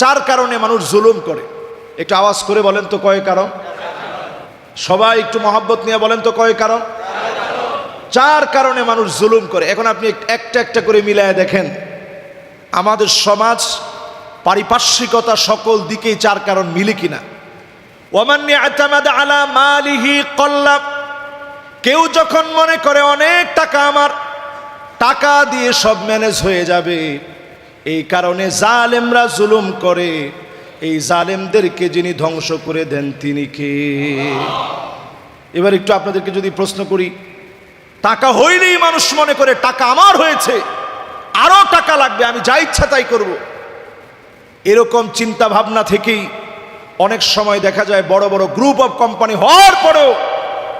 চার কারণে মানুষ জুলুম করে। একটু আওয়াজ করে বলেন তো কয় কারণ? সবাই একটু মহাব্বত নিয়ে বলেন তো কয় কারণ? চার কারণে মানুষ জুলুম করে। এখন আপনি একটা একটা করে মিলায় দেখেন। আমাদের সমাজ পারিপার্শ্বিকতা সকল দিকেই চার কারণ মিলে কিনা। কেউ যখন মনে করে অনেক টাকা আমার, টাকা দিয়ে সব ম্যানেজ হয়ে যাবে। এই কারণে জালেমরা জুলুম করে। এই জালেমদেরকে যিনি ধ্বংস করে দেন, তিনি কে? এবার একটু আপনাদেরকে যদি প্রশ্ন করি, টাকা হইলেই মানুষ মনে করে টাকা আমার হয়েছে, আরও টাকা লাগবে, আমি যা ইচ্ছা তাই করব। এরকম চিন্তা ভাবনা থেকেই অনেক সময় দেখা যায় বড় বড় গ্রুপ অফ কোম্পানি হওয়ার পরেও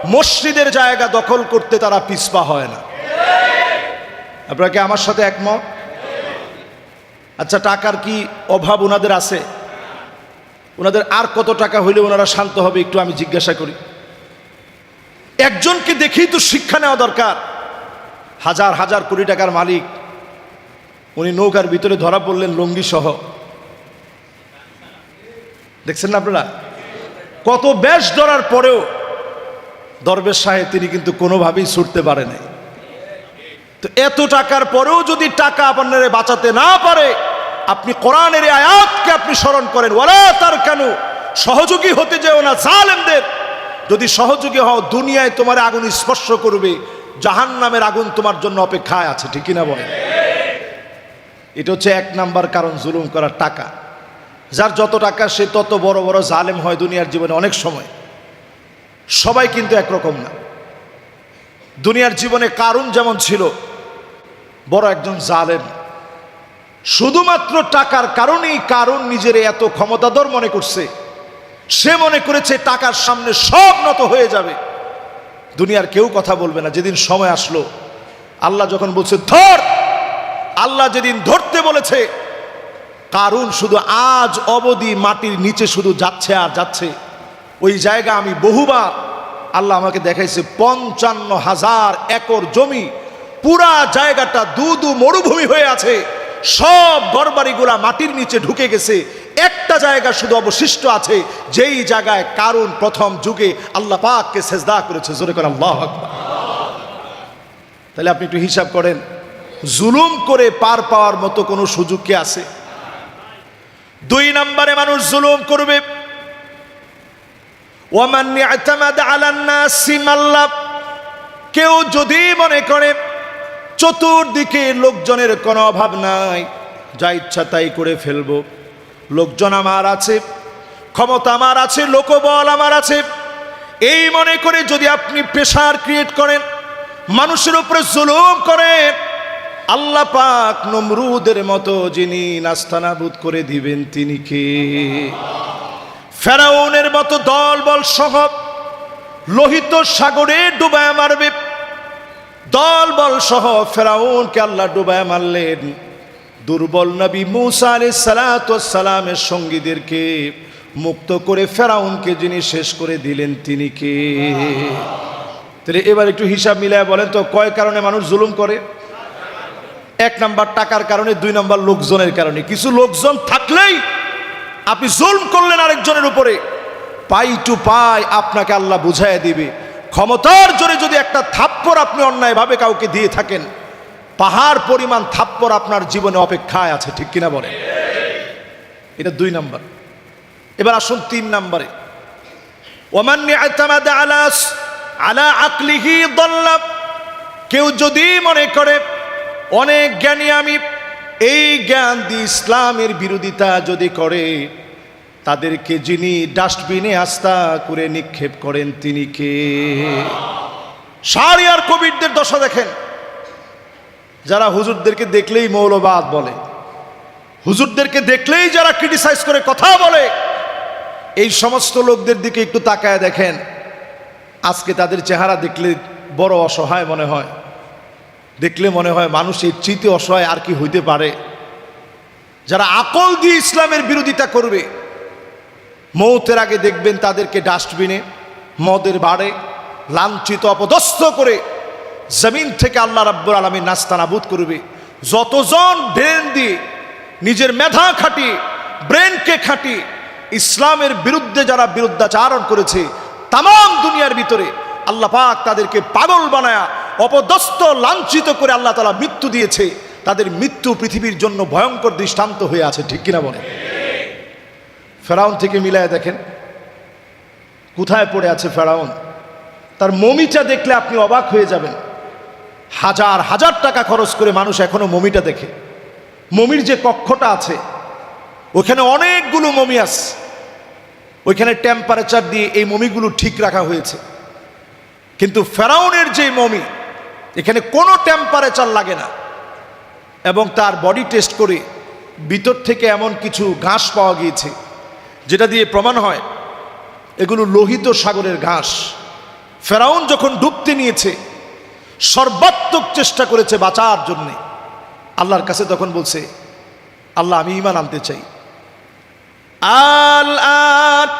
মসজিদের জায়গা দখল করতে তারা পিছপা হয় না। আপনারা কি আমার সাথে একমত? আচ্ছা টাকার কি অভাব ওনাদের আছে? ওনাদের আর কত টাকা হইলে ওনারা শান্ত হবে একটু আমি জিজ্ঞাসা করি। একজনকে দেখেই তো শিক্ষা নেওয়া দরকার। হাজার হাজার কোটি টাকার মালিক। উনি নৌকার ভিতরে ধরা পড়লেন লঙ্গি সহ দেখছেন না আপনারা? কত বেশ ধরার পরেও দরবেশ সাহেব তিনি কিন্তু কোনোভাবেই ছুটতে পারে নাই। তো এত টাকার পরেও যদি টাকা আপনারা বাঁচাতে না পারে আপনি কোরআনের আয়াতকে আপনি স্মরণ করেন। ওরা তার কেন সহযোগী হতে যেও না জালেমদের। যদি সহযোগী হও, দুনিয়ায় তোমার আগুন স্পর্শ করবে জাহান নামের আগুন তোমার জন্য অপেক্ষায় আছে, ঠিক কিনা বলেন? এটা হচ্ছে এক নাম্বার কারণ জুলুম করার টাকা। যার যত টাকা, সে তত বড় বড় জালেম হয় দুনিয়ার জীবনে অনেক সময়। সবাই কিন্তু একরকম না। দুনিয়ার জীবনে কারুন যেমন ছিল, বড় একজন জালেম শুধুমাত্র টাকার কারণেই কারণ নিজের এত ক্ষমতাধর মনে করছে। সে মনে করেছে টাকার সামনে সব নত হয়ে যাবে। দুনিয়ার কেউ কথা বলবে না, যেদিন সময় আসলো। আল্লাহ যখন বলছে, ধর! আল্লাহ যেদিন ধরতে বলেছে, কারণ শুধু আজ অবধি মাটির নিচে শুধু যাচ্ছে আর যাচ্ছে। ওই জায়গা আমি বহুবার আল্লাহ আমাকে দেখাইছে, পঞ্চান্ন হাজার একর জমি, পুরা জায়গাটা দু দু মরুভূমি হয়ে আছে। সব ঘরবাড়িগুলা মাটির নিচে ঢুকে গেছে। একটা জায়গা শুধু অবশিষ্ট আছে, যেই জায়গায় কারণ প্রথম যুগে আল্লাহ পাককে সেজদা করেছে। জোরে করে আল্লাহ তাহলে আপনি একটু হিসাব করেন, জুলুম করে পার পাওয়ার মতো কোনো সুযোগ কি আছে? দুই নম্বরে মানুষ জুলুম করবে। মাল্লাব কেউ যদি মনে করে চতুর্দিকে লোকজনের কোনো অভাব নাই। যা ইচ্ছা তাই করে ফেলব। লোকজন আমার আছে, ক্ষমতা আমার আছে, লোকবল আমার আছে। এই মনে করে যদি আপনি প্রেশার ক্রিয়েট করেন, মানুষের উপরে জুলুম করেন, আল্লাহ পাক নমরুদের মতো যিনি নাস্তানাবুদ করে দিবেন, তিনি কে? ফেরাউনের মতো দল বল সহ লোহিত সাগরে ডুবায় মারবে দল বল সহ ফেরাউনকে আল্লাহ ডুবায় মারলেন। দুর্বল নবী মুসা আলী সালামের সঙ্গীদেরকে মুক্ত করে ফেরাউনকে যিনি শেষ করে দিলেন তিনি কে? তাহলে এবার একটু হিসাব মিলায় বলেন তো, কয় কারণে মানুষ জুলুম করে? এক নাম্বার টাকার কারণে, দুই নাম্বার লোকজনের কারণে। কিছু লোকজন থাকলেই আপনি জুলম করলেন আরেকজনের উপরে। পাই টু পাই আপনাকে আল্লাহ বুঝাই দিবে। ক্ষমতার জোরে যদি একটা থাপ্পড় আপনি অন্যায়ভাবে কাউকে দিয়ে থাকেন, পাহাড় পরিমাণ থাপ্পড় আপনার জীবনে অপেক্ষায় আছে, ঠিক কিনা বলেন? এটা দুই নাম্বার। এবার আসুন তিন নাম্বারে। আলা আকলিহি দল্লাব কেউ যদি মনে করে, অনেক জ্ঞানী আমি, এই জ্ঞান দিয়ে ইসলামের বিরোধিতা যদি করে তাদেরকে যিনি ডাস্টবিনে আস্থা করে নিক্ষেপ করেন, তিনি কে? সারিয়ার কবিরদের দশা দেখেন। যারা হুজুরদেরকে দেখলেই মৌলবাদ বলে, হুজুরদেরকে দেখলেই যারা ক্রিটিসাইজ করে কথা বলে, এই সমস্ত লোকদের দিকে একটু তাকায় দেখেন। আজকে তাদের চেহারা দেখলে বড় অসহায় মনে হয়। দেখলে মনে হয় মানুষ এর চিতে অসহায় আর কি হইতে পারে। যারা আকল দিয়ে ইসলামের বিরোধিতা করবে মৌতের আগে দেখবেন তাদেরকে ডাস্টবিনে, মদের বাড়ে লাঞ্ছিত, অপদস্থ করে জমিন থেকে আল্লাহ রাব্বুর আলমী নাস্তানাবুদ করবে। যতজন ব্রেন দিয়ে নিজের মেধা খাটিয়ে, ব্রেনকে খাটিয়ে ইসলামের বিরুদ্ধে যারা বিরুদ্ধাচারণ করেছে তাম দুনিয়ার ভিতরে আল্লাহ পাক তাদেরকে পাগল বানায়া, অপদস্থ, লাঞ্ছিত করে আল্লাহ তালা মৃত্যু দিয়েছে। তাদের মৃত্যু পৃথিবীর জন্য ভয়ঙ্কর দৃষ্টান্ত হয়ে আছে, ঠিক কিনা বলে ফেরাউন থেকে মিলায় দেখেন, কোথায় পড়ে আছে ফেরাউন? তার মমিটা দেখলে আপনি অবাক হয়ে যাবেন। হাজার হাজার টাকা খরচ করে মানুষ এখনও মমিটা দেখে। মমির যে কক্ষটা আছে, ওখানে অনেকগুলো মমি আছে। ওইখানে টেম্পারেচার দিয়ে এই মমিগুলো ঠিক রাখা হয়েছে। কিন্তু ফেরাউনের যে মমি, এখানে কোনো টেম্পারেচার লাগে না। এবং তার বডি টেস্ট করে ভিতর থেকে এমন কিছু ঘাস পাওয়া গিয়েছে। যেটা দিয়ে প্রমাণ হয় এগুলো লোহিত সাগরের ঘাস ফেরাউন যখন ডুবতে নিয়েছে সর্বাত্মক চেষ্টা করেছে বাঁচার জন্যে আল্লাহর কাছে তখন বলছে আল্লাহ আমি ইমান আনতে চাই আল আন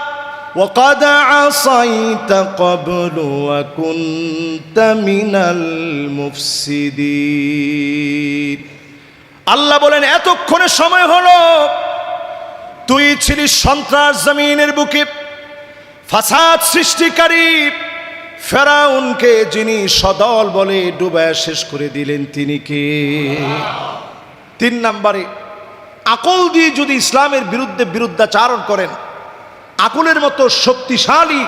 وقد عصيت قبل وكنت من المفسدين আল্লাহ বলেন এতক্ষণে সময় হলো তুই ছিলিস সন্ত্রাস জমিনের বুকে, ফাসাদ সৃষ্টিকারী। ফেরাউনকে যিনি সদল বলে ডুবায় শেষ করে দিলেন, তিনি কে? তিন নম্বরে, আকল দিয়ে যদি ইসলামের বিরুদ্ধে বিরুদ্ধাচারণ করেন, আকলের মতো শক্তিশালী,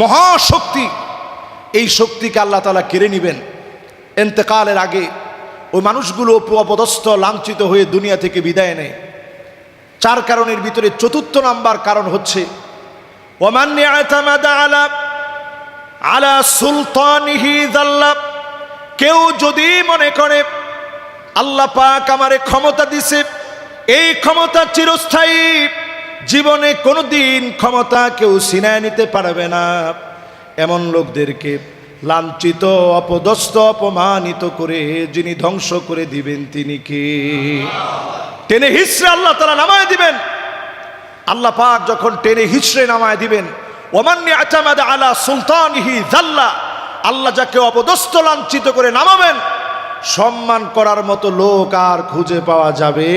মহাশক্তি, এই শক্তিকে আল্লাহ তালা কেড়ে নেবেন। এন্তেকালের আগে ওই মানুষগুলো অপদস্থ, লাঞ্ছিত হয়ে দুনিয়া থেকে বিদায় নেয়। চার কারণের ভিতরে চতুর্থ নাম্বার কারণ হচ্ছে আতামাদা আলা সুলতানিহি দাল্লা কেউ যদি মনে করে আল্লাহ পাক আমারে ক্ষমতা দিছে, এই ক্ষমতা চিরস্থায়ী, জীবনে কোনোদিন ক্ষমতা কেউ সিনায় নিতে পারবে না। এমন লোকদেরকে লাঞ্ছিত, অপদস্থ, অপমানিত করে যিনি ধ্বংস করে দিবেন তিনি কে? টেনে হিসড়ে আল্লাহ তারা নামায় দিবেন। আল্লাহ পাক যখন টেনে হিসড়ে নামায় দিবেন ওমান্নি আচামাদ আলা সুলতানহি জাল্লা আল্লাহ যাকে অপদস্থ লাঞ্ছিত করে নামাবেন, সম্মান করার মতো লোক আর খুঁজে পাওয়া যাবে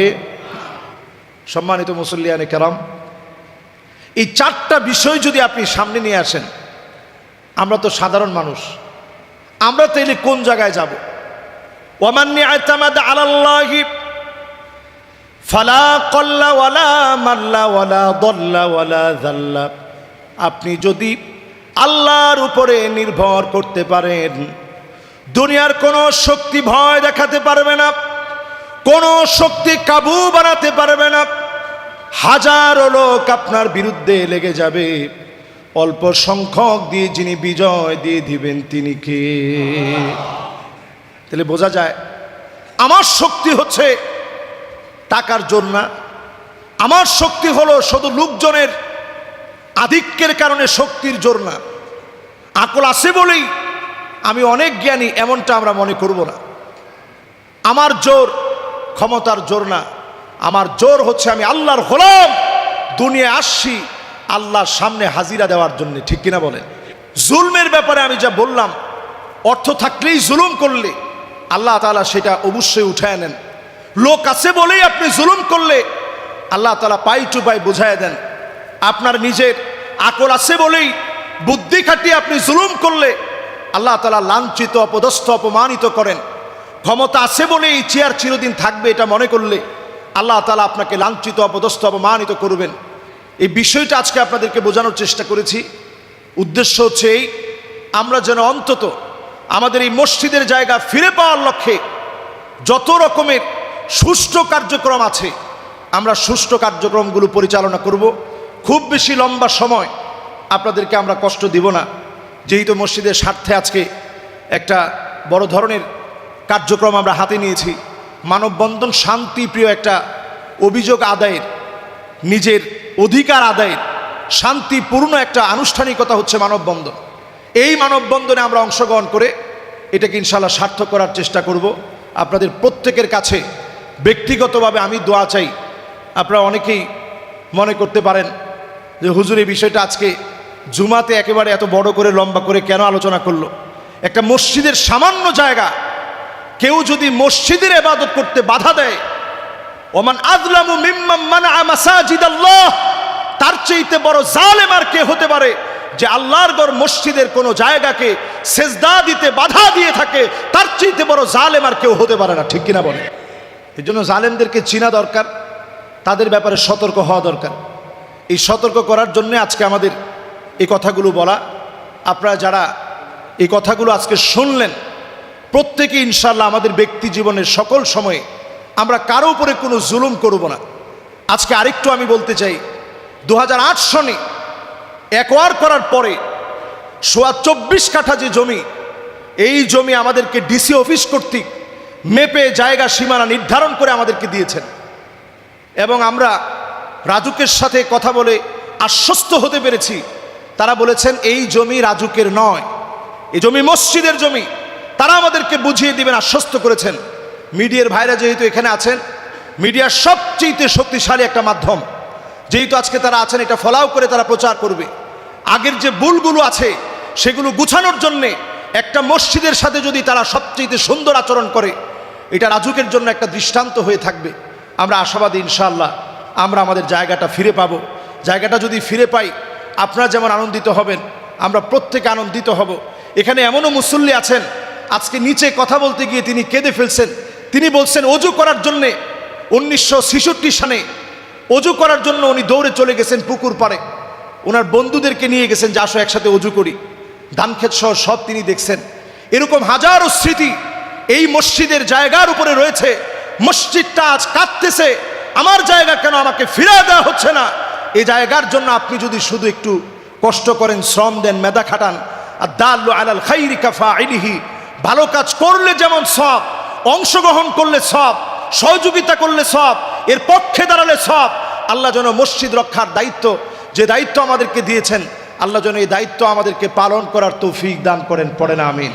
সম্মানিত মুসল্লিয়ানে কেরাম, এই চারটা বিষয় যদি আপনি সামনে নিয়ে আসেন, আমরা তো সাধারণ মানুষ, আমরা তাইলে কোন জায়গায় যাব? ওমান্নি আতামাদ আলাল্লাহি ফালা কল্লা ওয়ালা জাল্লা। আপনি যদি আল্লাহর উপরে নির্ভর করতে পারেন, দুনিয়ার কোনো শক্তি ভয় দেখাতে পারবে না, কোনো শক্তি কাবু বানাতে পারবে না, হাজারো লোক আপনার বিরুদ্ধে লেগে যাবে। অল্প সংখ্যক দিয়ে যিনি বিজয় দিয়ে দিবেন, তিনি কে? তাহলে বোঝা যায়, আমার শক্তি হচ্ছে টাকার জোর না। আমার শক্তি হলো শুধু লোকজনের আধিক্যের কারণে শক্তির জোর না। আকল আছে বলেই আমি অনেক জ্ঞানী, এমনটা আমরা মনে করব না। আমার জোর ক্ষমতার জোর না। আমার জোর হচ্ছে আমি আল্লাহর হলাম দুনিয়া আসছি, আল্লাহর সামনে হাজিরা দেওয়ার জন্য। ঠিক কিনা বলেন? জুলমের ব্যাপারে আমি যা বললাম, অর্থ থাকলেই জুলুম করলে আল্লাহ তালা সেটা অবশ্যই উঠায় নেন। লোক আছে বলেই আপনি জুলুম করলে, আল্লাহ তালা পাই টু পাই বুঝায় দেন। আপনার নিজের আকল আছে বলেই বুদ্ধি খাটিয়ে আপনি জুলুম করলে, আল্লাহ তালা লাঞ্ছিত, অপদস্থ, অপমানিত করেন। ক্ষমতা আছে বলেই চেয়ার চিরদিন থাকবে এটা মনে করলে, আল্লাহ তালা আপনাকে লাঞ্ছিত, অপদস্থ, অপমানিত করবেন। এই বিষয়টা আজকে আপনাদেরকে বোঝানোর চেষ্টা করেছি। উদ্দেশ্য হচ্ছে এই, আমরা যেন অন্তত আমাদের এই মসজিদের জায়গা ফিরে পাওয়ার লক্ষ্যে যত রকমের সুষ্ঠু কার্যক্রম আছে। আমরা সুষ্ঠু কার্যক্রমগুলো পরিচালনা করব। খুব বেশি লম্বা সময় আপনাদেরকে আমরা কষ্ট দিব না। যেহেতু মসজিদের স্বার্থে আজকে একটা বড় ধরনের কার্যক্রম আমরা হাতে নিয়েছি। মানববন্ধন শান্তিপ্রিয় একটা অভিযোগ আদায়ের, নিজের অধিকার আদায়ের, শান্তিপূর্ণ একটা আনুষ্ঠানিকতা হচ্ছে মানববন্ধন। এই মানববন্ধনে আমরা অংশগ্রহণ করে এটাকে ইনশাল্লাহ সার্থক করার চেষ্টা করব। আপনাদের প্রত্যেকের কাছে ব্যক্তিগতভাবে আমি দোয়া চাই। আপনারা অনেকেই মনে করতে পারেন যে, হুজুর, এই বিষয়টা আজকে জুমাতে একেবারে এত বড় করে, লম্বা করে কেন আলোচনা করল? একটা মসজিদের সামান্য জায়গা। কেউ যদি মসজিদের এবাদত করতে বাধা দেয়, ওমান আজলামু মিম্মাম মানা মাসাজিদ আল্লাহ তার চাইতে বড় জালেম আর কে হতে পারে যে আল্লাহর গড় মসজিদের কোনো জায়গাকে সেজদা দিতে বাধা দিয়ে থাকে, তার চাইতে বড় জালেম আর কেউ হতে পারে না। ঠিক কিনা বলে এই জন্য জালেমদেরকে চিনা দরকার, তাদের ব্যাপারে সতর্ক হওয়া দরকার। এই সতর্ক করার জন্য আজকে আমাদের এই কথাগুলো বলা। আপনারা যারা এই কথাগুলো আজকে শুনলেন, প্রত্যেকে ইনশাল্লাহ আমাদের ব্যক্তি জীবনের সকল সময়ে আমরা কারও উপরে কোনো জুলুম করব না। আজকে আরেকটু আমি বলতে চাই দু হাজার আট সনে একোয়ার করার পরে সোয়া চব্বিশ কাঠা যে জমি, এই জমি আমাদেরকে ডিসি অফিস কর্তৃক মেপে জায়গা সীমানা নির্ধারণ করে আমাদেরকে দিয়েছেন। এবং আমরা রাজুকের সাথে কথা বলে আশ্বস্ত হতে পেরেছি। তারা বলেছেন, এই জমি রাজুকের নয়। এই জমি মসজিদের জমি। তারা আমাদেরকে বুঝিয়ে দিবেন, আশ্বস্ত করেছেন। মিডিয়ার ভাইরা যেহেতু এখানে আছেন মিডিয়ার সবচেয়ে শক্তিশালী একটা মাধ্যম। যেহেতু আজকে তারা আছেন, এটা ফলাও করে তারা প্রচার করবে। আগের যে ভুলগুলো আছে, সেগুলো গুছানোর জন্যে একটা মসজিদের সাথে যদি তারা সবচেয়ে সুন্দর আচরণ করে এটা রাজুকের জন্য একটা দৃষ্টান্ত হয়ে থাকবে। আমরা আশাবাদী ইনশাআল্লাহ আমরা আমাদের জায়গাটা ফিরে পাবো। জায়গাটা যদি ফিরে পাই, আপনারা যেমন আনন্দিত হবেন, আমরা প্রত্যেকে আনন্দিত হব। এখানে এমনও মুসল্লি আছেন, আজকে নিচে কথা বলতে গিয়ে তিনি কেঁদে ফেলছেন। তিনি বলছেন অজু করার জন্যে উনিশশো সালে অজু করার জন্য উনি দৌড়ে চলে গেছেন পুকুর পাড়ে। ওনার বন্ধুদেরকে নিয়ে গেছেন যে আসো একসাথে অজু করি। ধানক্ষেত সহ সব তিনি দেখছেন। এরকম হাজারো স্মৃতি এই মসজিদের জায়গার উপরে রয়েছে। মসজিদটা আজ কাঁদতেছে। আমার জায়গা কেন আমাকে ফিরে দেওয়া হচ্ছে না? এই জায়গার জন্য আপনি যদি শুধু একটু কষ্ট করেন, শ্রম দেন, মেধা খাটান আর দাল্লু আলাল খাইরি কাফা আইলিহি ভালো কাজ করলে যেমন সব, অংশগ্রহণ করলে সব, সহযোগিতা করলে সব, এর পক্ষে দাঁড়ালে সব, আল্লাহ যেন মসজিদ রক্ষার দায়িত্ব, যে দায়িত্ব আমাদেরকে দিয়েছেন, আল্লাহ যেন এই দায়িত্ব আমাদেরকে পালন করার তৌফিক দান করেন, পড়ে না, আমিন।